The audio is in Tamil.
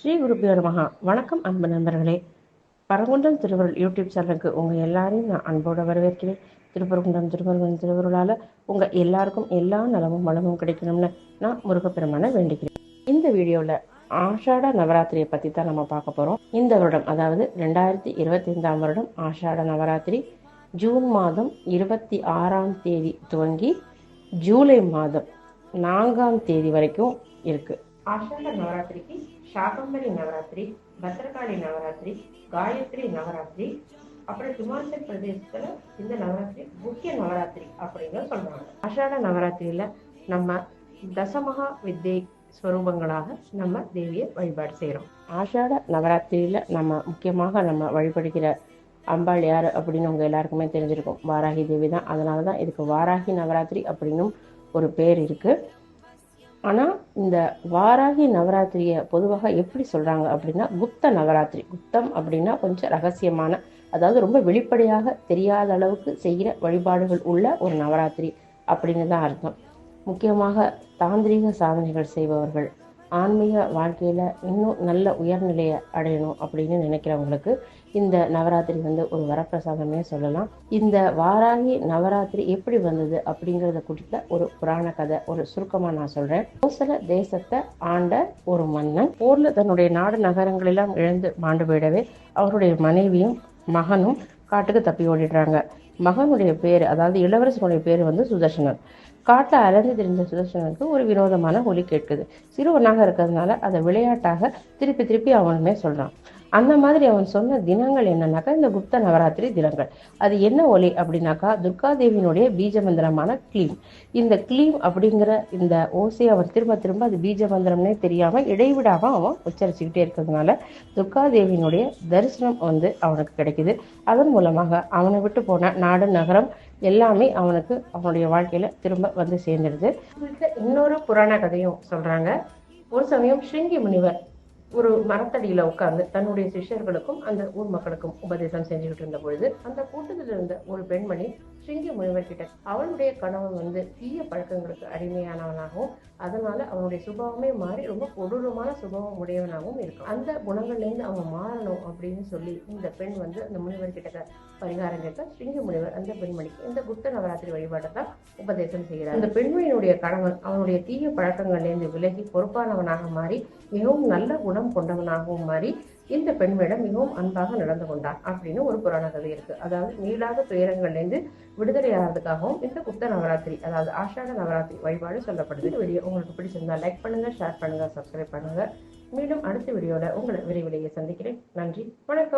ஸ்ரீ குருபியோ நமகா வணக்கம் அன்பு நண்பர்களே. பரங்குன்றம் திருவருள் யூடியூப் சேனலுக்கு உங்கள் எல்லாரையும் நான் அன்போடு வரவேற்கிறேன். திருப்பரங்குன்றம் திருப்பரங்குன்றம் திருவருளால் உங்கள் எல்லாருக்கும் எல்லா நலமும் வளமும் கிடைக்கணும்னு நான் முருகப்பெருமான வேண்டிக்கிறேன். இந்த வீடியோவில் ஆஷாட நவராத்திரியை பற்றி தான் நம்ம பார்க்க போகிறோம் இந்த வருடம் அதாவது ரெண்டாயிரத்தி இருபத்தி ஐந்தாம் வருடம் ஆஷாட நவராத்திரி ஜூன் மாதம் இருபத்தி ஆறாம் தேதி துவங்கி ஜூலை மாதம் நான்காம் தேதி வரைக்கும் இருக்குது ஆஷாட நவராத்திரிக்கு சாகம்பரி நவராத்திரி பத்ரகாளி நவராத்திரி காயத்ரி நவராத்திரி அப்புறம் ஹிமாச்சல் பிரதேசத்துல இந்த நவராத்திரி முக்கிய நவராத்திரி அப்படின்னு சொல்றாங்க. ஆஷாட நவராத்திரியில நம்ம தசமகா வித்யை ஸ்வரூபங்களாக நம்ம தேவியை வழிபாடு செய்கிறோம் ஆஷாட நவராத்திரியில நம்ம முக்கியமாக நம்ம வழிபடுகிற அம்பாள் யார் அப்படின்னு உங்க எல்லாருக்குமே தெரிஞ்சிருக்கும். வாராகி தேவி தான். அதனால தான் இதுக்கு வாராகி நவராத்திரி அப்படின்னும் ஒரு பேர் இருக்குது ஆனால் இந்த வாராகி நவராத்திரியை பொதுவாக எப்படி சொல்கிறாங்க அப்படின்னா குப்த நவராத்திரி. குப்தம் அப்படின்னா கொஞ்சம் ரகசியமான அதாவது ரொம்ப வெளிப்படையாக தெரியாத அளவுக்கு செய்கிற வழிபாடுகள் உள்ள ஒரு நவராத்திரி அப்படின்னு தான் அர்த்தம். முக்கியமாக தாந்திரீக சாதனைகள் செய்பவர்கள் ஆன்மீக வாழ்க்கையில் இன்னும் நல்ல உயர்நிலையை அடையணும் அப்படின்னு நினைக்கிறவங்களுக்கு இந்த நவராத்திரி வந்து ஒரு வரப்பிரசாதமே சொல்லலாம். இந்த வாராகி நவராத்திரி எப்படி வந்தது அப்படிங்கிறத குறித்த ஒரு புராண கதை ஒரு சுருக்கமாக நான் சொல்கிறேன் கோசல தேசத்தை ஆண்ட ஒரு மன்னன் போரில் தன்னுடைய நாடு நகரங்களெல்லாம் இழந்து மாண்டு போயிடவே அவருடைய மனைவியும் மகனும் காட்டுக்கு தப்பி ஓடிடுறாங்க. மகனுடைய பேர் அதாவது இளவரசனுடைய பேர் வந்து சுதர்சனன். காட்டில் அலைஞ்சு தெரிந்த சுதர்சனனுக்கு ஒரு வினோதமான ஒலி கேட்குது. சிறுவனாக இருக்கிறதுனால அதை விளையாட்டாக திருப்பி திருப்பி அவனுமே சொல்கிறான் அந்த மாதிரி அவன் சொன்ன தினங்கள் என்னன்னாக்கா இந்த குப்த நவராத்திரி தினங்கள். அது என்ன ஒலி அப்படின்னாக்கா துர்காதேவியினுடைய பீஜ மந்திரமான கிளீம். இந்த கிளீம் அப்படிங்கிற இந்த ஓசையை அவன் திரும்ப திரும்ப அது பீஜ மந்திரம்னே இடைவிடாமல் அவன் உச்சரிச்சுக்கிட்டே இருக்கிறதுனால துர்காதேவியினுடைய தரிசனம் வந்து அவனுக்கு கிடைக்குது. அதன் மூலமாக அவனை விட்டு போன நாடு நகரம் எல்லாமே அவனுக்கு அவனுடைய வாழ்க்கையில திரும்ப வந்து சேர்ந்துடுது. இன்னொரு புராண கதையும் சொல்றாங்க. ஒரு சமயம் ஸ்ருங்கி முனிவர் ஒரு மரத்தடியில உட்கார்ந்து தன்னுடைய சிஷ்யர்களுக்கும் அந்த ஊர் மக்களுக்கும் உபதேசம் செஞ்சுக்கிட்டு இருந்த பொழுது அந்த கூட்டத்தில் இருந்த ஒரு பெண்மணி ஸ்ரீங்கி முனிவர் கிட்ட அவனுடைய கணவன் வந்து தீய பழக்கங்களுக்கு அடிமையானவனாகவும் அதனால அவனுடைய சுபாவமே மாறி ரொம்ப கொடூரமான சுபாவம் உடையவனாகவும் இருக்கும் அந்த குணங்கள்லேருந்து அவன் மாறணும் அப்படின்னு சொல்லி இந்த பெண் வந்து அந்த முனிவர் கிட்ட பரிகாரம் கேட்க ஸ்ருங்கி முனிவர் அந்த பெண்மணிக்கு இந்த குப்த நவராத்திரி வழிபாட்டை தான் உபதேசம் செய்கிறார். அந்த பெண்மணியினுடைய கணவன் அவனுடைய தீய பழக்கங்கள்லேருந்து விலகி பொறுப்பானவனாக மாறி மிகவும் நல்ல குணம் கொண்டவனாகவும் மாறி இந்த பெண்மையிடம் மிகவும் அன்பாக நடந்து கொண்டான் அப்படின்னு ஒரு புராண கதை இருக்கு. அதாவது நீளாத துயரங்கள்லேருந்து விடுதலை ஆகிறதுக்காகவும் இந்த குப்த நவராத்திரி அதாவது ஆஷாட நவராத்திரி வழிபாடு சொல்லப்படுது. இந்த வீடியோ உங்களுக்கு பிடிச்சிருந்தா லைக் பண்ணுங்க ஷேர் பண்ணுங்க சப்ஸ்கிரைப் பண்ணுங்க. மீண்டும் அடுத்த வீடியோல உங்களை விரைவிலேயே சந்திக்கிறேன். நன்றி வணக்கம்.